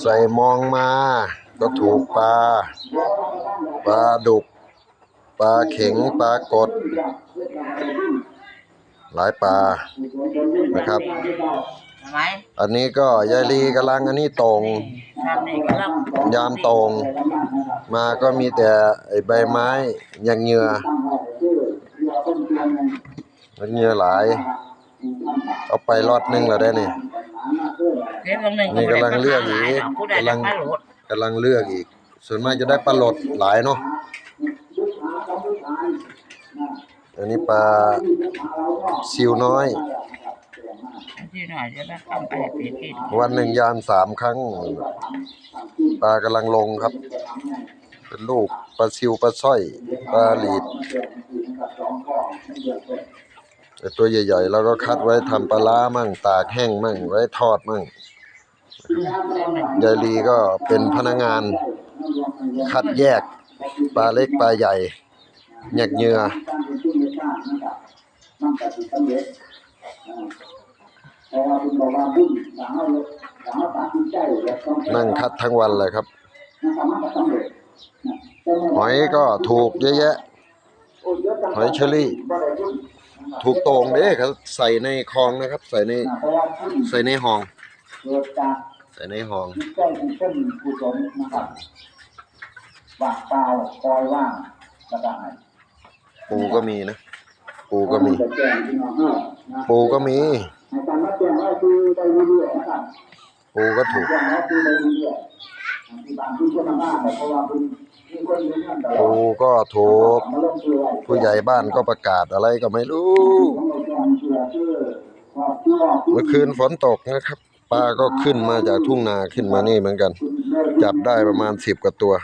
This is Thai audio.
ใส่มองมา ก็ถูกปลา ปลาดุก ปลาเข็ง ปลากด หลายปลา นะครับ ทำไมอันนี้ก็ยายลีกำลังอันนี้ตรง ทำนี่ก็รับยามตรง มาก็มีแต่ไอ้ใบไม้ยังเหงื่อมันเหงื่อหลาย เอาไปรอดหนึงแล้วได้นี่ เดี๋ยววันหนึ่งนี่กำลังเลือกอยู่ผู้ใดกำลัจะงไปโหลดกำลังเลือกอีก ส่วนมากจะได้ปลาหลดหลายเนาะอันนี้ปลาซิวน้อย ที่หน่อยจะได้ทำไปปีที่วันหนึ่งยามสามครั้ง ปลากำลังลงครับ เป็นลูกปลาซิวปลาสร้อยปลาหลีดแต่ตัวใหญ่ๆเราก็คัดไว้ทำปลาล้ามั่ง ตากแห้งมั่ง ไว้ทอดมั่ง ยายลีก็เป็นพนักงานคัดแยกปลาเล็กปลาใหญ่แยกเหยื่อนั่งคัดทั้งวันเลยครับ หอยก็ถูกเยอะแยะ หอยเชอรี่ ถูกตรงเด้เขาใส่ในคลองนะครับ ใส่ในใส่ในห้อง เกิดจากใส่ในห้องจิตใจที่เช่นกุศลนะครับว่างเปล่าคอยว่างกระดาษปูก็มีนะ ปูก็มี จะแจ้งพี่น้องเออนะปูก็มี ในการมาแจ้งว่าคือได้เรื่อยๆนะครับ ปูก็ถูก แจ้งว่าคือได้เรื่อยๆที่บางที่คนทำงานเนี่ยเพราะว่าเป็นมีคนอยู่นั่นตลอปูดก็ถูก มาลงเชื่อไว้ผู้ใหญ่บ้านก็ประกาศอะไรก็ไม่รู้ของเราแจ้งเชื่อคือว่าเชื่อเมื่อคืนฝนตกนะครับ ปลาก็ขึ้นมาจากทุ่งนาขึ้นมานี่เหมือนกัน จับได้ประมาณสิบกว่าตัว